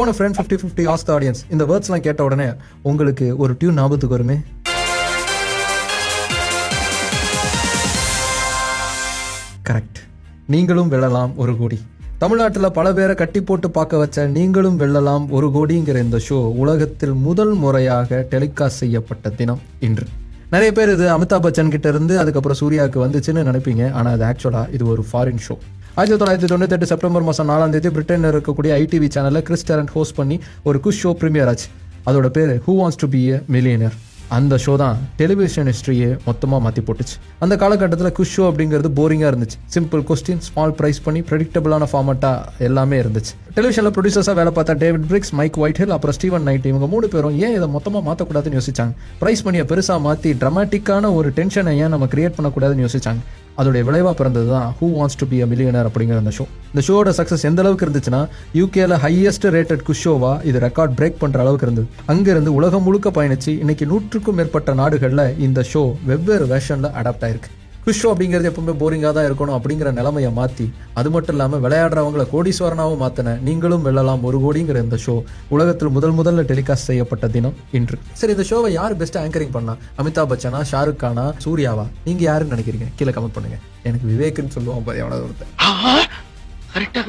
Phone friend fifty fifty ask the audience இந்த வேர்ட்ஸ்லாம் கேட்ட உடனே உங்களுக்கு ஒரு டியூன் ஞாபகத்துக்கு வருமே? கரெக்ட் நீங்களும் வெல்லலாம் ஒரு கோடி. தமிழ்நாட்டில் பல பேரை கட்டி போட்டு பார்க்க வச்ச நீங்களும் வெல்லலாம் ஒரு கோடிங்கிற இந்த ஷோ உலகத்தில் முதல் முறையாக டெலிகாஸ்ட் செய்யப்பட்ட தினம் இன்று. நிறைய பேர் இது அமிதாப் பச்சன் கிட்ட இருந்து அதுக்கப்புறம் சூர்யாவுக்கு வந்துச்சுன்னு நினைப்பீங்க. ஆனால் அது ஆக்சுவலாக இது ஒரு ஃபாரின் ஷோ ஆயிரத்தி தொள்ளாயிரத்தி தொண்ணூத்தெட்டு செப்டம்பர் மாதம் நாலாம் தேதி பிரிட்டனில் இருக்கக்கூடிய ஐடிவி சேனலில் கிறிஸ் டேரண்ட் ஹோஸ்ட் பண்ணி ஒரு குஷ் ஷோ ப்ரீமியர் ஆச்சு. அதோட பேர் who wants to be a millionaire அந்த ஷோ தான் டெலிவிஷன் ஹிஸ்ட்ரியே மொத்தமாக மாற்றி போட்டுச்சு. அந்த காலகட்டத்தில் குஷ் ஷோ அப்படிங்கிறது போரிங்காக இருந்துச்சு. சிம்பிள் கொஸ்டின் ஸ்மால் ப்ரைஸ் பண்ணி ப்ரெடிக்டபிளான ஃபார்மட்டாக எல்லாமே இருந்துச்சு. டெலிவிஷனில் ப்ரொடியூசர்ஸாக வேலை பார்த்தா David Briggs Mike Whitehill அப்புறம் ஸ்டீவன் நைட் இவங்க மூணு பேரும் ஏன் இதை மொத்தமாக மாற்றக்கூடாதுன்னு யோசிச்சாங்க. ப்ரைஸ் மணியை பெருசாக மாற்றி ட்ரமாட்டிக்கான ஒரு டென்ஷனை ஏன் நம்ம கிரியேட் பண்ணக்கூடாதுன்னு யோசிச்சாங்க. அதோடைய விளைவாக பிறந்தது தான் who wants to be a millionaire அப்படிங்கிற அந்த ஷோ இந்த ஷோட சக்ஸஸ் எந்த அளவுக்கு இருந்துச்சுன்னா யூகேல ஹையஸ்ட் ரேட்டட் குஷோவா இது ரெக்கார்ட் பிரேக் பண்ணுற அளவுக்கு இருந்தது. அங்கிருந்து உலகம் முழுக்க பயணிச்சு இன்னைக்கு நூற்றுக்கும் மேற்பட்ட நாடுகளில் இந்த ஷோ வெவ்வேறு வேஷனில் அடாப்ட் ஆயிருக்கு. குஷ் ஷோ அப்படிங்கிறது எப்பவுமே போரிங்காக தான் இருக்கணும் அப்படிங்கிற நிலைமையை மாற்றி அது மட்டும் இல்லாமல் விளையாடுறவங்கள கோடீஸ்வரனாகவும் மாற்றின நீங்களும் வெல்லலாம் ஒரு கோடிங்கிற இந்த ஷோ உலகத்தில் முதல் முதல்ல டெலிகாஸ்ட் செய்யப்பட்ட தினம் இன்று. சரி இந்த ஷோவை யார் பெஸ்ட் ஆங்கரிங் பண்ணா? அமிதாப் பச்சனா ஷாருக் கானா சூர்யாவா? நீங்க யாருன்னு நினைக்கிறீங்க? கீழே கமெண்ட் பண்ணுங்க. எனக்கு விவேக்னு சொல்லுவான் பாரு எவனாவது ஒருத்தர் கரெக்டாக